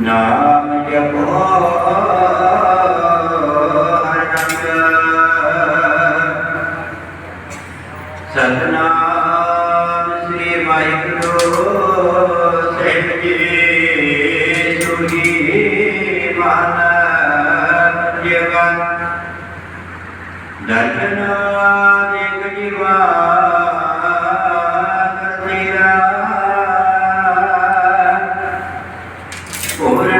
No. Satnam ਸ੍ਰੀ ਵਾਹਿਗੁਰੂ ਸਹਿਬ ਜੀ ਸੁਹੀ ਮਨ ਜਗਨ ਦਰਸ਼ਨਾ ਦੇਖ ਜੀਵਾ ਕਰਤੀਰਾ ਹੋਰ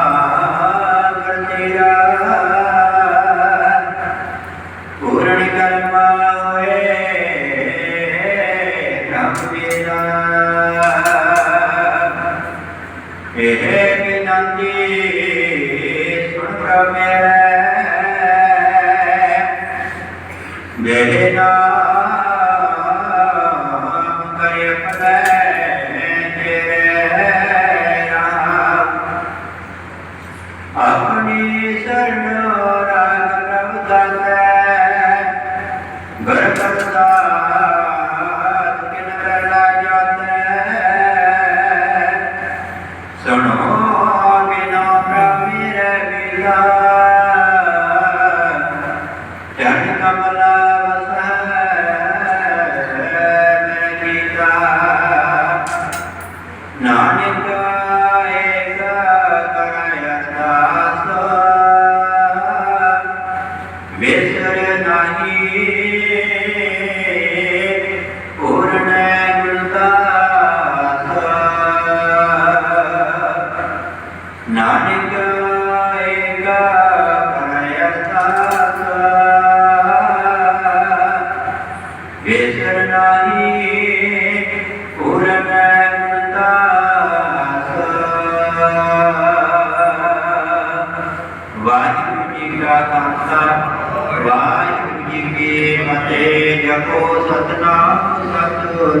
कमला ਨਾਨਕ ਏਕਾ ਭਇਤਾ ਵੇਸਰ ਨਾਹੀ ਪੂਰਨ ਵਾਹਿਗੁਰੂ ਜੀ ਕਾ ਖਾਲਸਾ, ਵਾਹਿਗੁਰੂ ਜੀ ਕੀ ਫਤਿਹ। ਜਪੋ ਸਤਨਾਮ ਸਤਿਗੁਰ